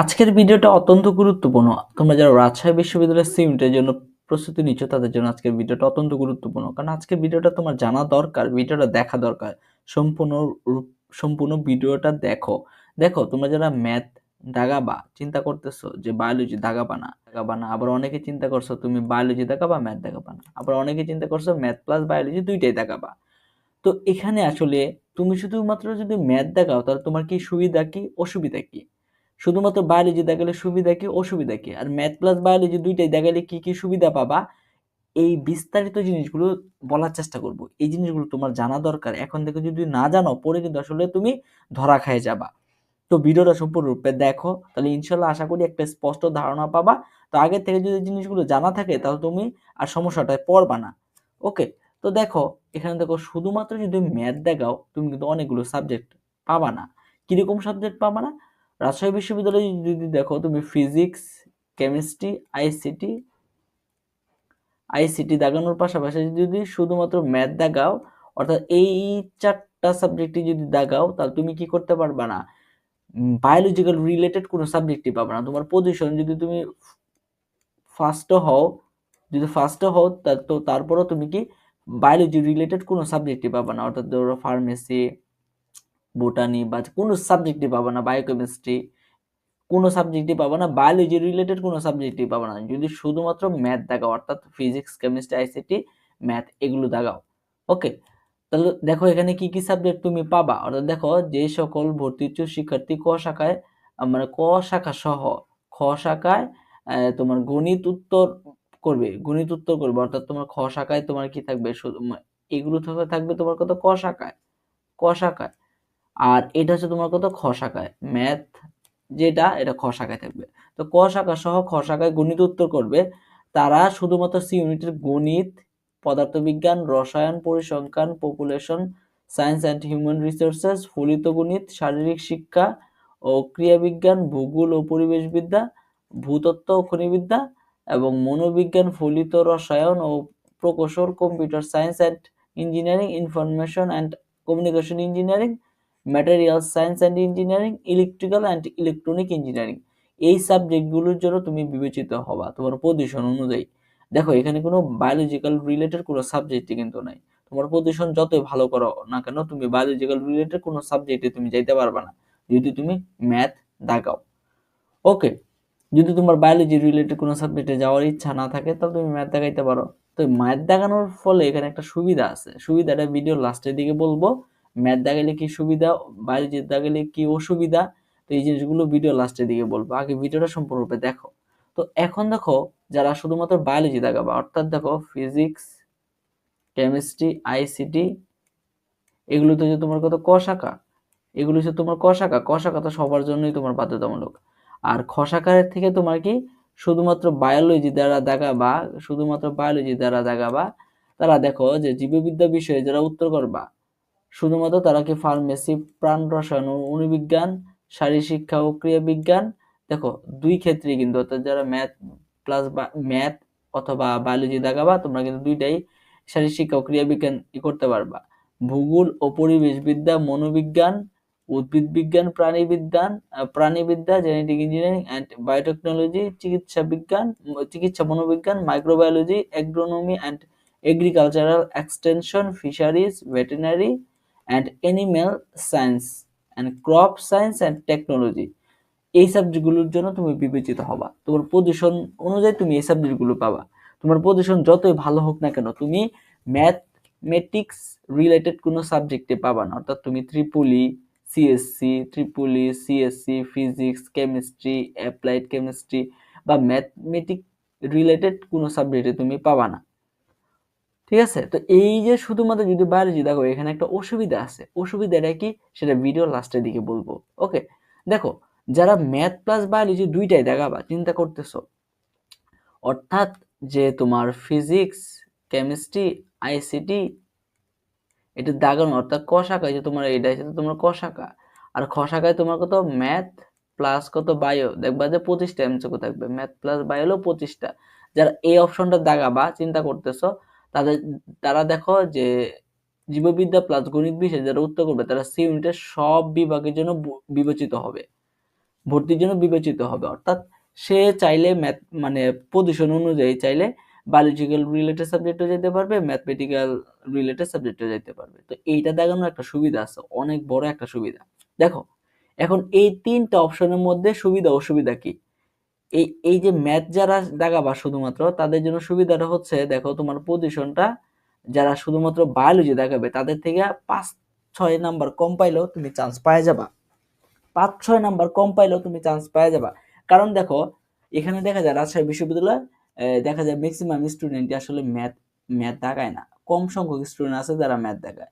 আজকের ভিডিওটা অত্যন্ত গুরুত্বপূর্ণ। তোমরা যারা রাজশাহী বিশ্ববিদ্যালয়ের সিউনিটের জন্য প্রস্তুতি নিচ্ছ, তাদের জন্য আজকের ভিডিওটা অত্যন্ত গুরুত্বপূর্ণ। কারণ আজকের ভিডিওটা তোমার জানা দরকার, ভিডিওটা দেখা দরকার। সম্পূর্ণ সম্পূর্ণ ভিডিওটা দেখো। দেখো, তোমরা যারা ম্যাথ দাগাবা, চিন্তা করতেছো যে বায়োলজি দাগাবা না দাগাবা না। আবার অনেকে চিন্তা করছ তুমি বায়োলজি দাগাবা, ম্যাথ দাগাবা না। আবার অনেকে চিন্তা করছ ম্যাথ প্লাস বায়োলজি দুইটাই দাগাবা। তো এখানে আসলে তুমি শুধুমাত্র যদি ম্যাথ দেখাও তাহলে তোমার কি সুবিধা কি, অসুবিধা কি? শুধুমাত্র বায়োলজি দেখালে সুবিধা কি, অসুবিধা কি? আর ম্যাথ প্লাস বায়োলজি দুইটাই দেখালে কি কি সুবিধা পাবা? এই বিস্তারিত জিনিসগুলো বলার চেষ্টা করব। এই জিনিসগুলো তোমার জানা দরকার। এখন থেকে যদি না জানো, পরে কিন্তু আসলে তুমি ধরা খায় যাবা। তো ভিডিওটা সম্পূর্ণরূপে দেখো। তাহলে ইনশাল্লাহ আশা করি একটা স্পষ্ট ধারণা পাবা। তো আগে থেকে যদি জিনিসগুলো জানা থাকে, তাহলে তুমি আর সমস্যাটায় পড়বা না। ওকে? তো দেখো, এখানে দেখো, শুধুমাত্র যদি ম্যাথ দেখাও, তুমি কিন্তু অনেকগুলো সাবজেক্ট পাবা না। কীরকম সাবজেক্ট পাবা না? রাজশাহী বিশ্ববিদ্যালয়ে যদি দেখো, তুমি ফিজিক্স কেমিস্ট্রি আইসিটি আইসিটি দাগানোর পাশাপাশি যদি শুধুমাত্র ম্যাথ দাগাও অর্থাৎ এই চারটা সাবজেক্টই যদি দাগাও তাহলে তুমি কি করতে পারবা না? বায়োলজিক্যাল রিলেটেড কোনো সাবজেক্টই পাবে না। তোমার পজিশন যদি তুমি ফার্স্টও হও, যদি ফার্স্টও হও, তো তারপরও তুমি কি বায়োলজি রিলেটেড কোনো সাবজেক্টই পাবে না। অর্থাৎ ধরো ফার্মেসি বোটানি বা কোনো সাবজেক্টই পাবে না বায়োকেমিস্ট্রি কোনো সাবজেক্টই পাবে না বায়োলজি রিলেটেড কোনো সাবজেক্টই পাবে না। যদি শুধুমাত্র ম্যাথ দাগাও অর্থাৎ ফিজিক্স কেমিস্ট্রি আইসিটি ম্যাথ এগুলো দাগাও ওকে তাহলে দেখো এখানে কি কি সাবজেক্ট তুমি পাবা? অর্থাৎ দেখো যে সকল ভর্তি ইচ্ছুক শিক্ষার্থী ক শাখায় মানে ক শাখা সহ, খ শাখায় তোমার গণিত উত্তর করবে, গণিত উত্তর করবে, অর্থাৎ তোমার খ শাখায় তোমার কি থাকবে? এগুলো থেকে থাকবে তোমার কত? ক শাখায় ক শাখায়। আর এটা হচ্ছে তোমার কত? খ শাখায়। ম্যাথ যেটা, এটা খ শাখায় থাকবে। তো ক শাখা সহ খ শাখায় গণিত উত্তর করবে। তারা শুধুমাত্র সি ইউনিটের গণিত, পদার্থবিজ্ঞান, রসায়ন, পরিসংখ্যান population science and human resources ফলিত গণিত, শারীরিক শিক্ষা ও ক্রিয়াবিজ্ঞান, ভূগোল ও পরিবেশবিদ্যা, ভূতত্ত্ব ও খনিবিদ্যা এবং মনোবিজ্ঞান, ফলিত রসায়ন ও প্রকৌশল computer science and engineering information and communication engineering material science and engineering electrical and electronic engineering এই সাবজেক্টগুলোর জন্য তুমি বিবেচিত হবা, তোমার পজিশন অনুযায়ী। দেখো, এখানে কোনো বায়োলজিক্যাল রিলেটেড কোনো সাবজেক্টই কিন্তু নাই। তোমার পজিশন যতই ভালো করো না কেন, তুমি বায়োলজিক্যাল রিলেটেড কোনো সাবজেক্টে তুমি যাইতে পারবে না। যদি তুমি ম্যাথ দাগাও ওকে যদি তোমার বায়োলজি রিলেটেড কোনো সাবজেক্টে যাওয়ার ইচ্ছা না থাকে, তাহলে তুমি ম্যাথ দেখাইতে পারো। তো ম্যাথ দেখানোর ফলে এখানে একটা সুবিধা আছে। সুবিধাটা ভিডিও লাস্টের দিকে বলব। ম্যাথ দেখালে কি সুবিধা বায়োলজি দেখালে কি অসুবিধা, তো এই জিনিসগুলো ভিডিও লাস্টের দিকে বলব। আগে ভিডিওটা সম্পূর্ণরূপে দেখো। তো এখন দেখো, যারা শুধুমাত্র বায়োলজি দেখাবা অর্থাৎ দেখো ফিজিক্স কেমিস্ট্রি আইসিটি এগুলো তো যে তোমার কত ক শাখা এগুলো হচ্ছে তোমার ক শাখা ক শাখা তো সবার জন্যই তোমার বাধ্যতামূলক। আর খ শাখার থেকে তোমার কি, শুধুমাত্র বায়োলজি দ্বারা দেখাবা শুধুমাত্র বায়োলজি দ্বারা দেখাবা তারা দেখো যে জীববিদ্যা বিষয়ে যারা উত্তর করবা শুধুমাত্র তারা কি ফার্মেসি প্রাণ রসায়ন অনুবিজ্ঞান শারীর শিক্ষা ও ক্রিয়া বিজ্ঞান দেখো দুই ক্ষেত্রে কিন্তু অর্থাৎ যারা ম্যাথ প্লাস বা ম্যাথ অথবা বায়োলজি দেখাবা তোমরা কিন্তু দুইটাই শারীর শিক্ষা ও ক্রিয়া বিজ্ঞান ই করতে পারবা। ভূগোল ও পরিবেশ বিদ্যা মনোবিজ্ঞান উদ্ভিদ বিজ্ঞান প্রাণী বিজ্ঞান আহ, প্রাণীবিদ্যা জেনেটিক ইঞ্জিনিয়ারিং অ্যান্ড বায়োটেকনোলজি চিকিৎসা বিজ্ঞান চিকিৎসা মনোবিজ্ঞান microbiology agronomy and agricultural extension fisheries veterinary and animal science and crop science and technology এই সাবজেক্টগুলোর জন্য তুমি বিবেচিত হবা। তোমার পজিশন অনুযায়ী তুমি এই সাবজেক্টগুলো পাবা। তোমার পজিশন যতই ভালো হোক না কেন, তুমি ম্যাথমেটিক্স রিলেটেড কোনো সাবজেক্টে পাবা না। অর্থাৎ তুমি ত্রিপুলি CSC ত্রিপুলি CSC physics chemistry applied chemistry বা ম্যাথমেটিক রিলেটেড কোনো সাবজেক্টে তুমি পাবা না। ঠিক আছে? তো এই যে শুধুমাত্র যদি বায়োলজি দেখো, এখানে একটা অসুবিধা আছে। অসুবিধাটা কি? সেটা ভিডিও লাস্টের দিকে বলব। ওকে দেখো, যারা ম্যাথ প্লাস বায়োলজি দুইটাই দেখাবা, চিন্তা করতেছো। অর্থাৎ যে তোমার ফিজিক্স কেমিস্ট্রি আইসিটি এটা দাগানো, অর্থাৎ ক শাখায় যে তোমার এটা হচ্ছে তোমার ক শাখা আর খ শাখায় তোমার কত? ম্যাথ প্লাস কত? বায়ো দেখবা যে পঁচিশটা এমসিকিউ থাকবে। ম্যাথ প্লাস বায়ো হলো পঁচিশটা। যারা এই অপশনটা দাগাবা চিন্তা করতেছো তাদের, তারা দেখো যে জীববিদ্যা প্লাস গণিত বিষয়ে যারা উত্তর করবে, তারা সি ইউনিটের সব বিভাগের জন্য বিবেচিত হবে। ভর্তির জন্য বিবেচিত হবে। অর্থাৎ সে চাইলে ম্যাথ মানে পজিশন অনুযায়ী চাইলে বায়োলজিক্যাল রিলেটেড সাবজেক্টও যেতে পারবে ম্যাথমেটিক্যাল রিলেটেড সাবজেক্টও যেতে পারবে। তো এইটা দেখানোর একটা সুবিধা আছে, অনেক বড় একটা সুবিধা। দেখো, এখন এই তিনটা অপশনের মধ্যে সুবিধা, অসুবিধা কি? এই এই যে ম্যাথ যারা দাগাবা শুধুমাত্র, তাদের জন্য সুবিধাটা হচ্ছে, দেখো তোমার পজিশনটা যারা শুধুমাত্র বায়োলজি দেখাবে, তাদের থেকে পাঁচ, ছয় নাম্বার কম পাইলেও তুমি চান্স পাওয়া যাবা। পাঁচ, ছয় নাম্বার কম পাইলেও তুমি চান্স পাওয়া যাবা। কারণ দেখো, এখানে দেখা যায় রাজশাহী বিশ্ববিদ্যালয় দেখা যায় ম্যাক্সিমাম স্টুডেন্টই আসলে ম্যাথ ম্যাথ দেখায় না। কম সংখ্যক স্টুডেন্ট আছে যারা ম্যাথ দেখায়।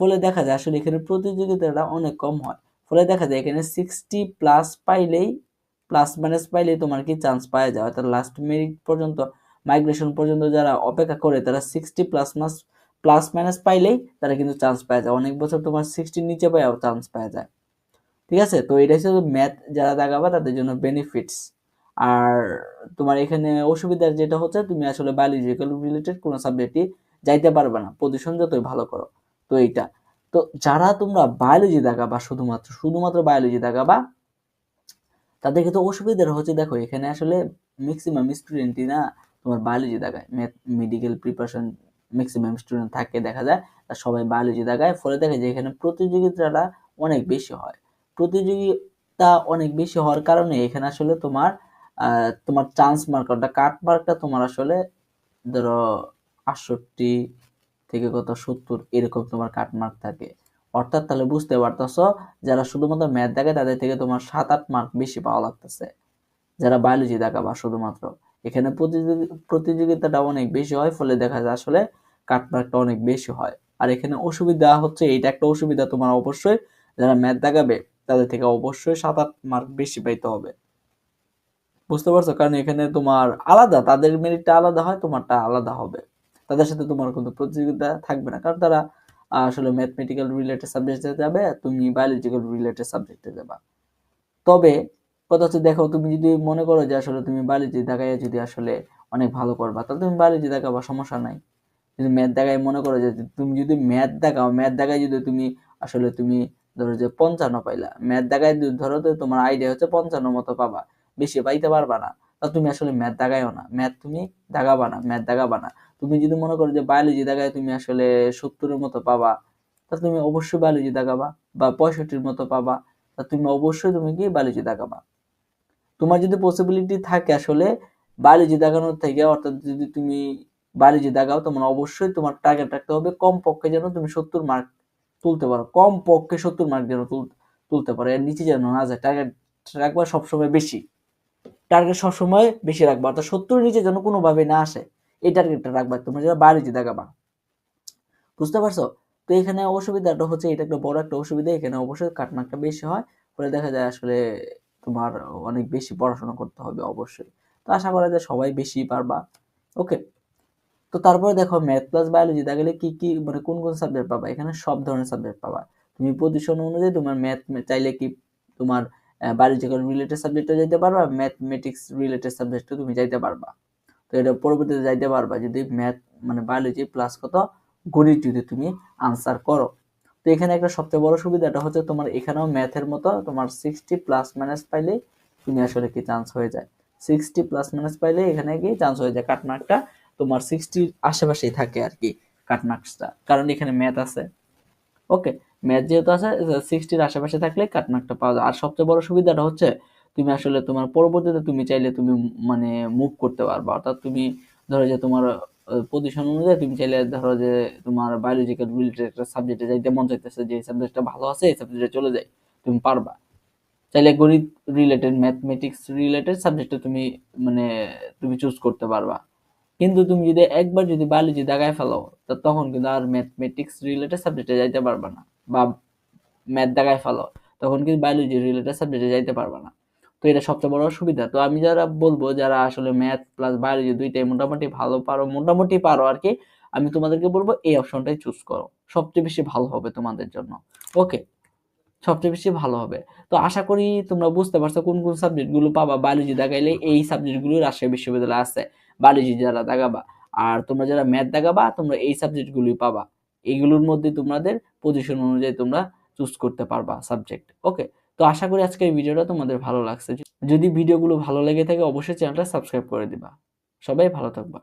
ফলে দেখা যায় আসলে এখানে প্রতিযোগিতাটা অনেক কম হয়। ফলে দেখা যায় এখানে সিক্সটি প্লাস পাইলেই প্লাস মাইনাস পাইলেই তোমার কি চান্স পাওয়া যায়? অর্থাৎ লাস্ট মেরিট পর্যন্ত মাইগ্রেশন পর্যন্ত যারা অপেক্ষা করে, তারা সিক্সটি প্লাস মাস প্লাস মাইনাস পাইলেই তারা কিন্তু চান্স পাওয়া যায়। অনেক বছর তোমার সিক্সটির নিচে পাইও চান্স পাওয়া যায়। ঠিক আছে? তো এটা হচ্ছে ম্যাথ যারা দাগাবা তাদের জন্য বেনিফিটস আর তোমার এখানে অসুবিধার যেটা হচ্ছে, তুমি আসলে বায়োলজিক্যাল রিলেটেড কোনো সাবজেক্টই যাইতে পারবে না। পজিশন যতই ভালো করো, তো এইটা। তো যারা তোমরা বায়োলজি দাগাবা শুধুমাত্র শুধুমাত্র বায়োলজি দাগাবা তাদের ক্ষেত্রে অসুবিধাটা হচ্ছে দেখো, এখানে আসলে ম্যাক্সিমাম স্টুডেন্টই না তোমার বায়োলজি দেখায়। মেডিকেল প্রিপারেশন ম্যাক্সিমাম স্টুডেন্ট থাকে দেখা যায় আর সবাই বায়োলজি দেখায়। ফলে দেখা যায় এখানে প্রতিযোগিতাটা অনেক বেশি হয়। প্রতিযোগিতা অনেক বেশি হওয়ার কারণে এখানে আসলে তোমার তোমার চান্স মার্কারটা কাট মার্কটা তোমার আসলে ধরো আটষট্টি থেকে কত সত্তর এরকম তোমার কাট মার্ক থাকে। অর্থাৎ তাহলে বুঝতে পারতেছ যারা শুধুমাত্র ম্যাথ দেখে তাদের থেকে তোমার সাত, আট মার্ক বেশি পাওয়া লাগতেছে। যারা বায়োলজি দেখাবা শুধুমাত্র। এখানে প্রতিযোগিতাটা অনেক বেশি হয়, ফলে দেখা যায় আসলে কাট মার্কটা অনেক বেশি হয়। আর এখানে অসুবিধা হচ্ছে, এইটা একটা অসুবিধা তোমার অবশ্যই, যারা ম্যাথ দেখাবে তাদের থেকে অবশ্যই সাত, আট মার্ক বেশি পাইতে হবে। বুঝতে পারছ? কারণ এখানে তোমার আলাদা, তাদের মেরিটটা আলাদা হয়, তোমারটা আলাদা হবে। তাদের সাথে তোমার কোনো প্রতিযোগিতা থাকবে না, কারণ তারা আসলে ম্যাথমেটিক্যাল রিলেটেড সাবজেক্টে যাবে, তুমি বায়োলজিক্যাল রিলেটেড সাবজেক্টে যাবা। তবে, কথা হচ্ছে দেখো, তুমি যদি মনে করো যে আসলে তুমি বায়োলজি দেখায় যদি আসলে অনেক ভালো করবা, তাহলে তুমি বায়োলজি দেখাবা সমস্যা নাই। যদি ম্যাথ দেখায় মনে করো যে তুমি যদি ম্যাথ দেখাও ম্যাথ দেখায় যদি তুমি আসলে তুমি ধরো যে পঞ্চান্ন পাইলা ম্যাথ দেখায় ধরো তো তোমার আইডিয়া হচ্ছে পঞ্চান্ন মতো পাবা, বেশি পাইতে পারবা না, তা তুমি আসলে ম্যাথ দাগাইও না। ম্যাথ তুমি দাগাবা না ম্যাথ দাগাবা না। তুমি যদি মনে করো যে বায়োলজি দাগায় তুমি আসলে সত্তরের মতো পাবা, তা তুমি অবশ্যই বায়োলজি দাগাবা বা পঁয়ষট্টির মতো পাবা, তা তুমি অবশ্যই তুমি কি বায়োলজি দাগাবা তোমার যদি পসিবিলিটি থাকে আসলে বায়োলজি দাগানোর থেকে, অর্থাৎ যদি তুমি বায়োলজি দাগাও তোমার অবশ্যই তোমার টার্গেট রাখতে হবে কম পক্ষে যেন তুমি সত্তর মার্ক তুলতে পারো কম পক্ষে সত্তর মার্ক যেন তুলতে পারো, এর নিচে যেন না যায় টার্গেট রাখবা সবসময় বেশি। টার্গেট সবসময় বেশি রাখবা, অর্থাৎ সত্তর নিচে যেন কোনোভাবে না আসে। এই টার্গেটটা রাখবা, তোমরা যারা বায়োলজি দেখাবা বুঝতে পারছ? তো এখানে অসুবিধাটা হচ্ছে, এটা একটা বড় একটা অসুবিধা, এখানে অবশ্যই কাটমার্কটা বেশি হয়, ফলে দেখা যায় আসলে তোমার অনেক বেশি পড়াশোনা করতে হবে, অবশ্যই। তো আশা করা যায় সবাই বেশি পারবা ওকে তো তারপরে দেখো ম্যাথ প্লাস বায়োলজি দেখালে কি কি মানে কোন কোন সাবজেক্ট পাবা? এখানে সব ধরনের সাবজেক্ট পাবা। তুমি পজিশন অনুযায়ী তোমার ম্যাথ চাইলে কি তোমার বায়োলজিক্যাল রিলেটেড সাবজেক্টে যাইতে পারবা ম্যাথমেটিক্স রিলেটেড সাবজেক্টে তুমি যাইতে পারবা। তো এটা পরবর্তীতে যাইতে পারবা যদি ম্যাথ মানে বায়োলজি প্লাস কত? গণিত যদি তুমি আনসার করো। তো এখানে একটা সবচেয়ে বড় সুবিধাটা হচ্ছে তোমার এখানেও ম্যাথের মতো তোমার সিক্সটি প্লাস মাইনাস পাইলে তুমি আসলে কি চান্স হয়ে যায়। সিক্সটি প্লাস মাইনাস পাইলে এখানে কি চান্স হয়ে যায় কাটমার্কটা তোমার সিক্সটির আশেপাশেই থাকে আর কি কাটমার্কসটা কারণ এখানে ম্যাথ আছে। ওকে ম্যাথ যেহেতু আছে সিক্সটির আশেপাশে থাকলে কাটমার্কটা পাওয়া যায়। আর সবচেয়ে বড় সুবিধাটা হচ্ছে তুমি আসলে তোমার পরবর্তীতে তুমি চাইলে তুমি মানে মুভ করতে পারবা। অর্থাৎ তুমি ধরো যে তোমার পজিশন অনুযায়ী তুমি চাইলে ধরো যে তোমার বায়োলজিক্যাল রিলেটেড একটা সাবজেক্টে যাইতে মন চাইতেছে যে সাবজেক্টটা ভালো আছে, এই সাবজেক্টে চলে যাই, তুমি পারবা। চাইলে গণিত রিলেটেড ম্যাথমেটিক্স রিলেটেড সাবজেক্টে তুমি মানে তুমি চুজ করতে পারবা। কিন্তু তুমি যদি একবার যদি বায়োলজি দাগায় ফেলো তখন কিন্তু আর ম্যাথমেটিক্স রিলেটেড সাবজেক্টে যাইতে পারবা না। বা ম্যাথ দেখায় ফেলো, তখন কিন্তু বায়োলজি রিলেটেড সাবজেক্টে যাইতে পারবে না। তো এটা সবচেয়ে বড় সুবিধা তো আমি যারা বলব, যারা আসলে ম্যাথ প্লাস বায়োলজি দুইটাই মোটামুটি ভালো পারো, মোটামুটি পারো আর কি, আমি তোমাদেরকে বলব এই অপশনটাই চুজ করো। সবচেয়ে বেশি ভালো হবে তোমাদের জন্য। ওকে সবচেয়ে বেশি ভালো হবে। তো আশা করি তোমরা বুঝতে পারছ কোন কোন সাবজেক্টগুলো পাবা। বায়োলজি দেখাইলে এই সাবজেক্টগুলো রাজশাহী বিশ্ববিদ্যালয়ে আছে। বায়োলজি যারা দেখাবা, আর তোমরা যারা ম্যাথ দেখাবা, তোমরা এই সাবজেক্টগুলোই পাবা। এইগুলোর মধ্যে তোমাদের পজিশন অনুযায়ী তোমরা চুজ করতে পারবা সাবজেক্ট ওকে তো আশা করি আজকের ভিডিওটা তোমাদের ভালো লাগছে। যদি ভিডিওগুলো ভালো লেগে থাকে, অবশ্যই চ্যানেলটা সাবস্ক্রাইব করে দিবা। সবাই ভালো থাকবা।